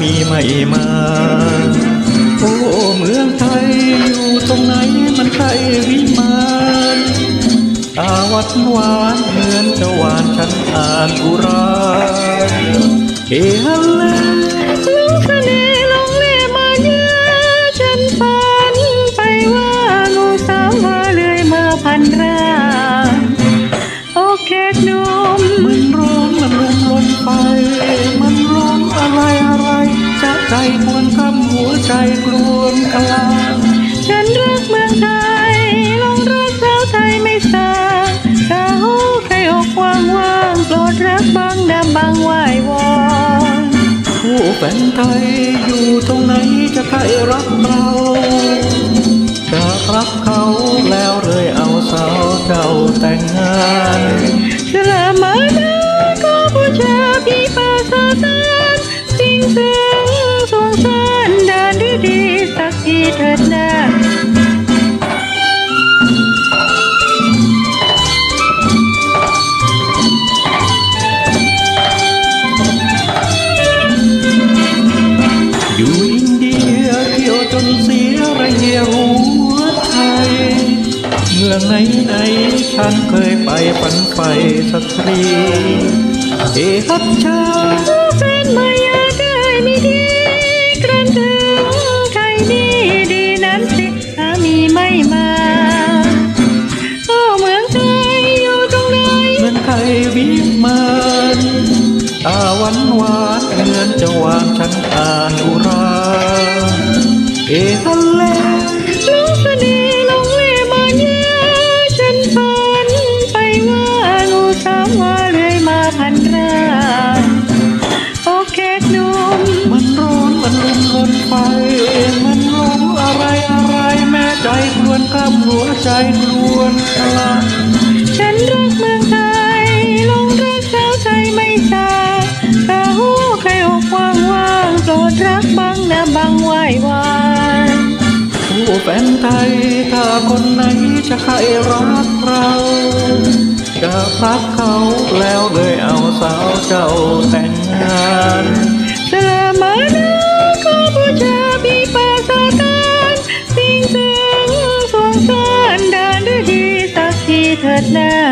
มีไม่มาโอ้เมืองไทยอยู่ตรงไหนมันใช่วิมานตาวัดหวานเหมือนจะหวานฉันอ่านอุราเฮฮัลเลลงเสน่ห์ลงเล่ห์มาเยอะฉันฝันไปว่างูสาวมาเลยมาพันร่างโอเคหนุ่มมันร้องมันลมลนไป ควนคำหัวใจกลวนกลางฉันรักเมืองไทยลงรักสาวไทยไม่สางสาวใครอกว่างว่างโปรดรักบางดำบางไหววอนผู้แฟนไทยอยู่ตรงไหนจะใครรักเราจะรักเขาแล้วเลยเอาสาวเจ้าแต่งงาน เถิดนาอยู่อินเดียเที่ยวจนเสียรเหียหัวไทยเมืองไหนไหนๆฉันเคยไปฝันไฟสักทีเอฮับชาแฟนได้ ดีนั้นสิสามีไม่มาโอ้เมืองไทยอยู่ตรงไหนเมืองไทยวิมา ใจกลวนกลาฉันรักเมืองไทยลงรักสาวไทยไม่สาสาวใครอกว่างว่างโปรดรักบังนะบังไหววานผู้แฟนไทยถ้าคนไหนจะใครรักเราจะรักเขาแล้วเลยเอาสาวเจ้าแต่งงานสลามานาขอบูชาพี่ปาสาตานสิงซึ่งสว ง